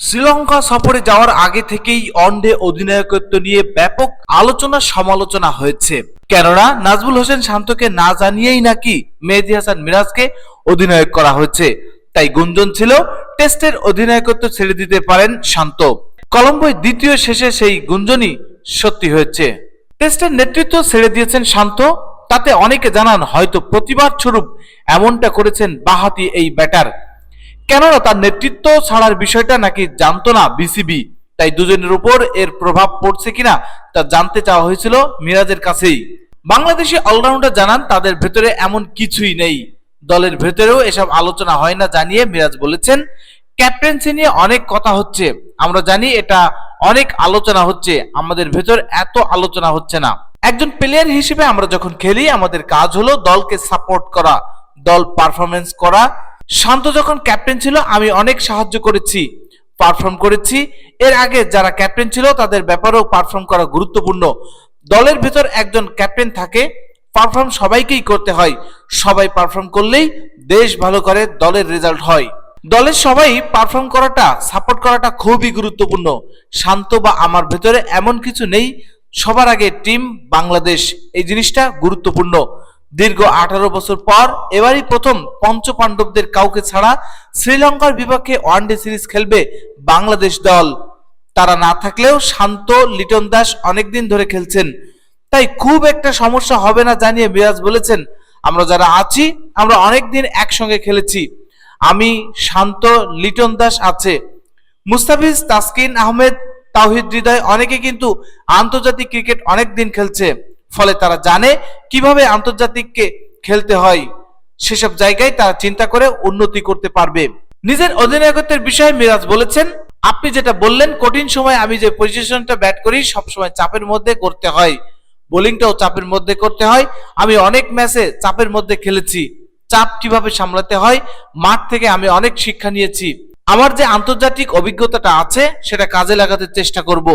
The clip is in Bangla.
শ্রীলঙ্কা সফরে যাওয়ার আগে থেকেই ওয়ানডে অধিনায়কত্ব নিয়ে ব্যাপক আলোচনা সমালোচনা হয়েছে। কেননা, নাজমুল হোসেন শান্তকে না জানিয়েই নাকি মেহেদি হাসান মিরাজকে অধিনায়ক করা হয়েছে। তাই গুঞ্জন ছিল, টেস্টের অধিনায়কত্ব ছেড়ে দিতে পারেন শান্ত। কলম্বোয় দ্বিতীয় শেষে সেই গুঞ্জনই সত্যি হয়েছে। টেস্টের নেতৃত্ব ছেড়ে দিয়েছেন শান্ত। তাতে অনেকে জানান, হয়তো প্রতিবাদ স্বরূপ এমনটা করেছেন বাহাতি এই ব্যাটার। কেননা তার নেতৃত্ব ছাড়ার বিষয়টা নাকি জানতো না বিসিবি। তাই দুজনের উপর এর প্রভাব পড়ছে কিনা তা জানতে চাওয়া হয়েছিল মিরাজের কাছেই। বাংলাদেশি অলরাউন্ডার জানান, তাদের ভেতরে এমন কিছুই নেই। দলের ভেতরেও এসব আলোচনা হয় না জানিয়ে মিরাজ বলেছেন, ক্যাপ্টেন্সি নিয়ে অনেক কথা হচ্ছে। আমরা জানি এটা অনেক আলোচনা হচ্ছে। আমাদের ভেতর এত আলোচনা হচ্ছে না। একজন প্লেয়ার হিসেবে আমরা যখন খেলি, আমাদের কাজ হলো দলকে সাপোর্ট করা, দল পারফরমেন্স করা শান্ত যখন ক্যাপ্টেন ছিল, আমি অনেক সাহায্য করেছি পারফর্ম করেছি। এর আগে যারা ক্যাপ্টেন ছিল, তাদের ব্যাপারেও পারফর্ম করা গুরুত্বপূর্ণ। দলের ভেতর একজন ক্যাপ্টেন থাকে পারফর্ম সবাইকেই করতে হয়। সবাই পারফর্ম করলেই দেশ ভালো করে, দলের রেজাল্ট হয়। দলের সবাই পারফর্ম করাটা সাপোর্ট করাটা খুবই গুরুত্বপূর্ণ। শান্ত বা আমার ভেতরে এমন কিছু নেই, সবার আগে টিম বাংলাদেশ। এই জিনিসটা গুরুত্বপূর্ণ। দীর্ঘ আঠারো বছর পর এবারই প্রথম পঞ্চ পাণ্ডবদের কাউকে ছাড়া শ্রীলঙ্কার বিপক্ষে ওয়ানডে সিরিজ খেলবে বাংলাদেশ দল। তারা না থাকলেও শান্ত লিটন দাস অনেকদিন ধরে খেলছেন। তাই খুব একটা সমস্যা হবে না জানিয়ে বিরাজ বলেছেন, আমরা যারা আছি, আমরা অনেকদিন একসঙ্গে খেলেছি। আমি, শান্ত, লিটন দাস আছে। মুস্তাফিজ, তাসকিন আহমেদ, তাওহিদ হৃদয়, অনেকে কিন্তু আন্তর্জাতিক ক্রিকেট অনেক দিন খেলছে। ফলে তারা জানে কীভাবে আন্তর্জাতিককে খেলতে হয়। সেসব জায়গায় তারা চিন্তা করে উন্নতি করতে পারবে। নিজের অধিনায়কত্বের বিষয়ে মিরাজ বলেছেন, আপনি যেটা বললেন, কঠিন সময় আমি যে পজিশনটা ব্যাট করি, সবসময় চাপের মধ্যে করতে হয়। বোলিংটাও চাপের মধ্যে করতে হয়। আমি অনেক ম্যাচে চাপের মধ্যে খেলেছি। চাপ কীভাবে সামলাতে হয়, মাঠ থেকে আমি অনেক শিক্ষা নিয়েছি। আমার যে আন্তর্জাতিক অভিজ্ঞতাটা আছে, সেটা কাজে লাগাতে চেষ্টা করব।